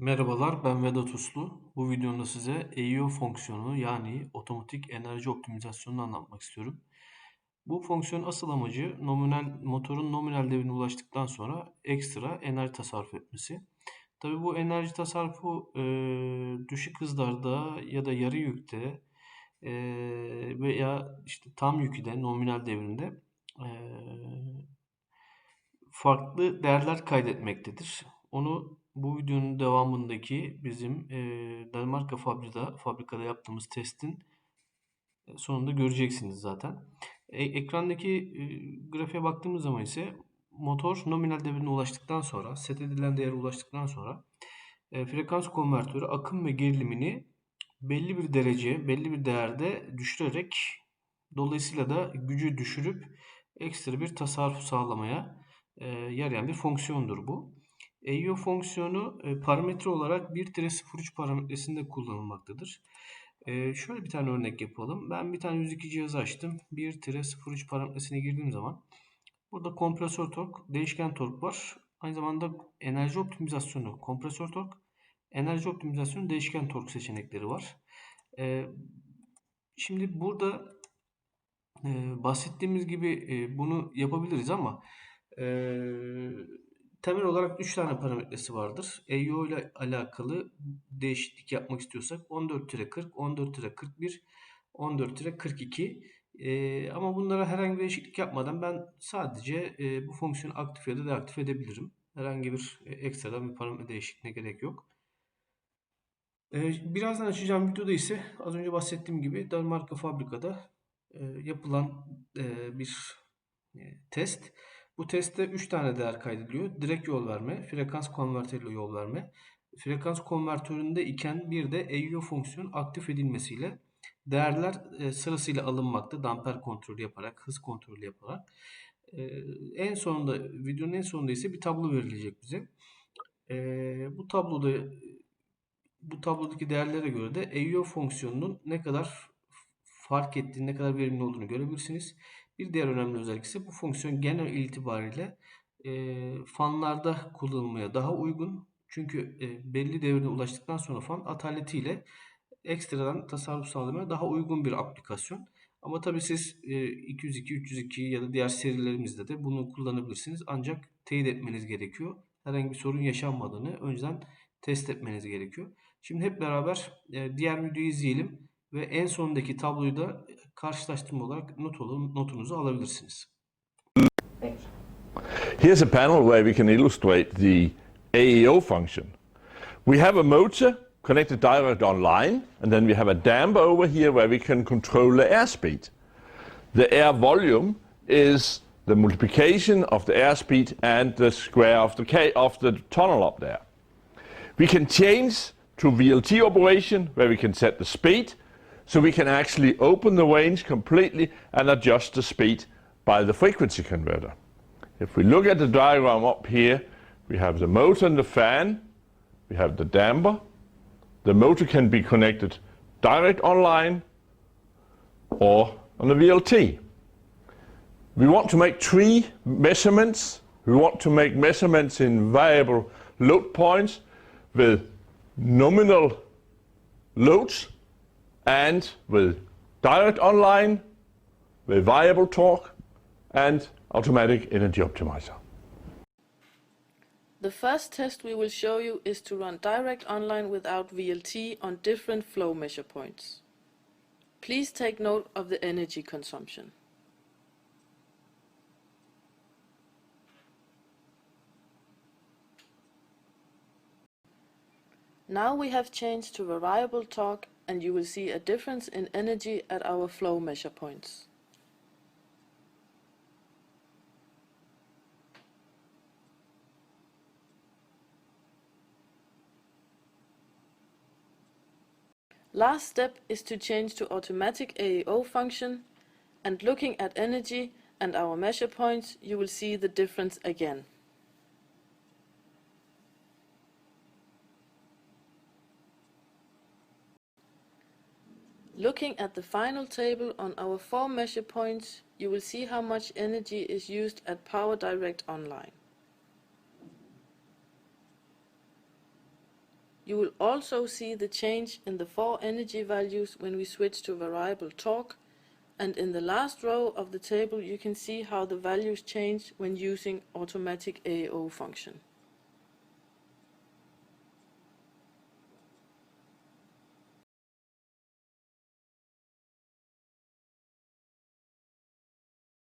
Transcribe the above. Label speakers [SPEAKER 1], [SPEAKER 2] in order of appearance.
[SPEAKER 1] Merhabalar, ben Vedat Uslu. Bu videomda size EIO fonksiyonu yani otomatik enerji optimizasyonunu anlatmak istiyorum. Bu fonksiyon asıl amacı nominal motorun nominal devrine ulaştıktan sonra ekstra enerji tasarruf etmesi. Tabii bu enerji tasarrufu e, düşük hızlarda ya da yarı yükte e, veya işte tam yükde nominal devrinde e, farklı değerler kaydetmektedir. Onu bu videonun devamındaki bizim e, Danimarka fabrikada, fabrikada yaptığımız testin e, sonunda göreceksiniz zaten. E, ekrandaki e, grafiğe baktığımız zaman ise motor nominal devrine ulaştıktan sonra, set edilen değere ulaştıktan sonra e, frekans konvertörü akım ve gerilimini belli bir derece, belli bir değerde düşürerek dolayısıyla da gücü düşürüp ekstra bir tasarruf sağlamaya e, yarayan bir fonksiyondur bu. EIO fonksiyonu e, parametre olarak 1-03 parametresinde kullanılmaktadır. E, şöyle bir tane örnek yapalım. Ben bir tane 102 cihazı açtım. 1-03 parametresine girdiğim zaman burada kompresör tork, değişken tork var. Aynı zamanda enerji optimizasyonu kompresör tork, enerji optimizasyonu değişken tork seçenekleri var. E, şimdi burada e, bahsettiğimiz gibi e, bunu yapabiliriz ama e, temel olarak 3 tane parametresi vardır. EIO ile alakalı değişiklik yapmak istiyorsak 14-40, 14-41, 14-42 ee, ama bunlara herhangi bir değişiklik yapmadan ben sadece e, bu fonksiyonu aktif ya da deaktif edebilirim. Herhangi bir e, ekstradan bir parametre değişikliğine gerek yok. Ee, birazdan açacağım videoda ise az önce bahsettiğim gibi Danimarka fabrikada e, yapılan e, bir e, test. Bu testte 3 tane değer kaydediliyor. Direkt yol verme, frekans konvertörüyle yol verme. Frekans konvertöründe iken bir de EIO fonksiyonu aktif edilmesiyle değerler e, sırasıyla alınmakta. Damper kontrolü yaparak, hız kontrolü yaparak. E, en sonunda, videonun en sonunda ise bir tablo verilecek bize. E, bu tabloda bu tablodaki değerlere göre de EIO fonksiyonunun ne kadar fark ettiğini, ne kadar verimli olduğunu görebilirsiniz. Bir diğer önemli özellik ise bu fonksiyon genel itibariyle e, fanlarda kullanılmaya daha uygun. Çünkü e, belli devrine ulaştıktan sonra fan ataletiyle ekstradan tasarruf sağlamaya daha uygun bir aplikasyon. Ama tabii siz e, 202, 302 ya da diğer serilerimizde de bunu kullanabilirsiniz. Ancak teyit etmeniz gerekiyor. Herhangi bir sorun yaşanmadığını önceden test etmeniz gerekiyor. Şimdi hep beraber e, diğer videoyu izleyelim ve en sondaki tabloyu da karşılaştırma olarak not alın, notunuzu alabilirsiniz.
[SPEAKER 2] Here's a panel where we can illustrate the AEO function. We have a motor connected direct online, and then we have a damper over here where we can control the airspeed. The air volume is the multiplication of the airspeed and the square of the, K of the tunnel up there. We can change to VLT operation where we can set the speed so we can actually open the range completely and adjust the speed by the frequency converter. If we look at the diagram up here, we have the motor and the fan, we have the damper. The motor can be connected direct online or on the VLT. We want to make three measurements. We want to make measurements in variable load points with nominal loads and with direct online, with variable torque and automatic energy optimizer.
[SPEAKER 3] The first test we will show you is to run direct online without VLT on different flow measure points. Please take note of the energy consumption. Now we have changed to variable torque and you will see a difference in energy at our flow measure points. Last step is to change to automatic AEO function and looking at energy and our measure points you will see the difference again. Looking at the final table on our four measure points, you will see how much energy is used at PowerDirect Online. You will also see the change in the four energy values when we switch to variable torque, and in the last row of the table you can see how the values change when using automatic AO function.